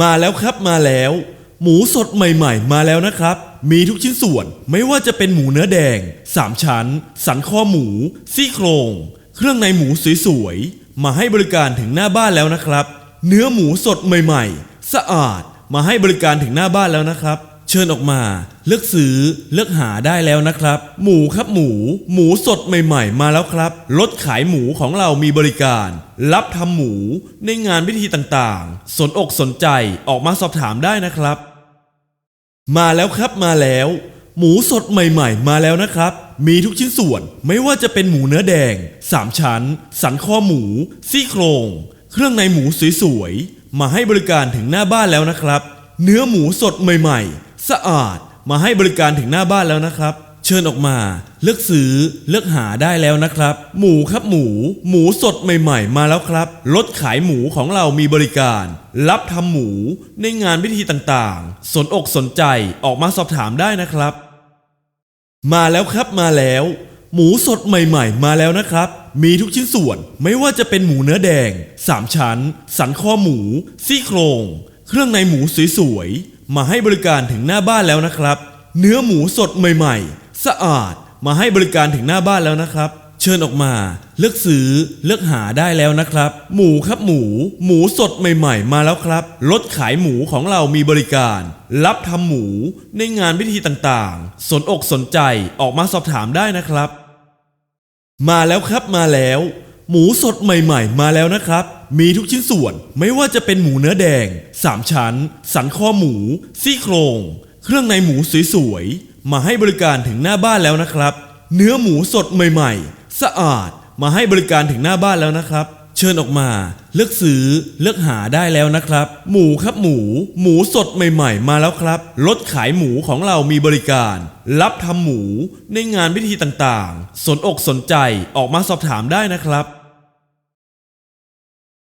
มาแล้วครับมาแล้ว หมูสดใหม่ ๆ มาแล้วนะครับ มีทุกชิ้นส่วนไม่ว่าจะเป็นหมูเนื้อแดง 3 ชั้น สันคอหมู ซี่โครง เครื่องในหมูสวยๆ มาให้บริการถึงหน้าบ้านแล้วนะครับ เนื้อหมูสดใหม่ ๆ สะอาดมาให้บริการถึงหน้าบ้านแล้วนะครับ เชิญออกมาเลือกซื้อเลือกหาได้แล้วนะครับ หมูครับหมู หมูสดใหม่ๆ มาแล้วครับรถขายหมูของเรามีบริการ รับทำหมูในงานพิธีต่างๆ สนอกสนใจออกมาสอบถามได้นะครับ มาแล้วครับมาแล้ว หมูสดใหม่ๆ มาแล้วนะครับ มีทุกชิ้นส่วนไม่ว่าจะเป็นหมูเนื้อแดง3ชั้น สันคอหมู ซี่โครง เครื่องในหมูสวยๆมาให้บริการถึงหน้าบ้านแล้วนะครับ เนื้อหมูสดใหม่ๆ สะอาดมาให้บริการถึงหน้าบ้านแล้วนะครับ เชิญออกมาเลือกซื้อเลือกหาได้แล้วนะครับ หมูครับหมู หมูสดใหม่ๆ มาแล้วครับรถขายหมูของเรามีบริการ รับทำหมูในงานพิธีต่างๆ สนอกสนใจออกมาสอบถามได้นะครับ มาแล้วครับมาแล้ว หมูสดใหม่ ๆ มาแล้วนะครับ มีทุกชิ้นส่วนไม่ว่าจะเป็นหมูเนื้อแดง3ชั้น สันคอหมู ซี่โครง เครื่องในหมูสวยๆ มาให้บริการถึงหน้าบ้านแล้วนะครับ เนื้อหมูสดใหม่ ๆ สะอาดมาให้บริการถึงหน้าบ้านแล้วนะครับ เชิญออกมาเลือกซื้อเลือกหาได้แล้วนะครับ หมูครับหมู หมูสดใหม่ ๆ มาแล้วครับรถขายหมูของเรามีบริการ รับทำหมูในงานพิธีต่างๆ สนอกสนใจออกมาสอบถามได้นะครับ มาแล้วครับมาแล้ว หมูสดใหม่ๆ มาแล้วนะครับ มีทุกชิ้นส่วน ไม่ว่าจะเป็นหมูเนื้อแดง3ชั้น สันคอหมู ซี่โครง เครื่องในหมูสวยๆ มาให้บริการถึงหน้าบ้านแล้วนะครับ เนื้อหมูสดใหม่ๆ สะอาด มาให้บริการถึงหน้าบ้านแล้วนะครับ เชิญออกมาเลือกซื้อเลือกหาได้แล้วนะครับ หมูครับหมู หมูสดใหม่ๆ มาแล้วครับ รถขายหมูของเรามีบริการ รับทำหมูในงานพิธีต่างๆ สนอกสนใจออกมาสอบถามได้นะครับ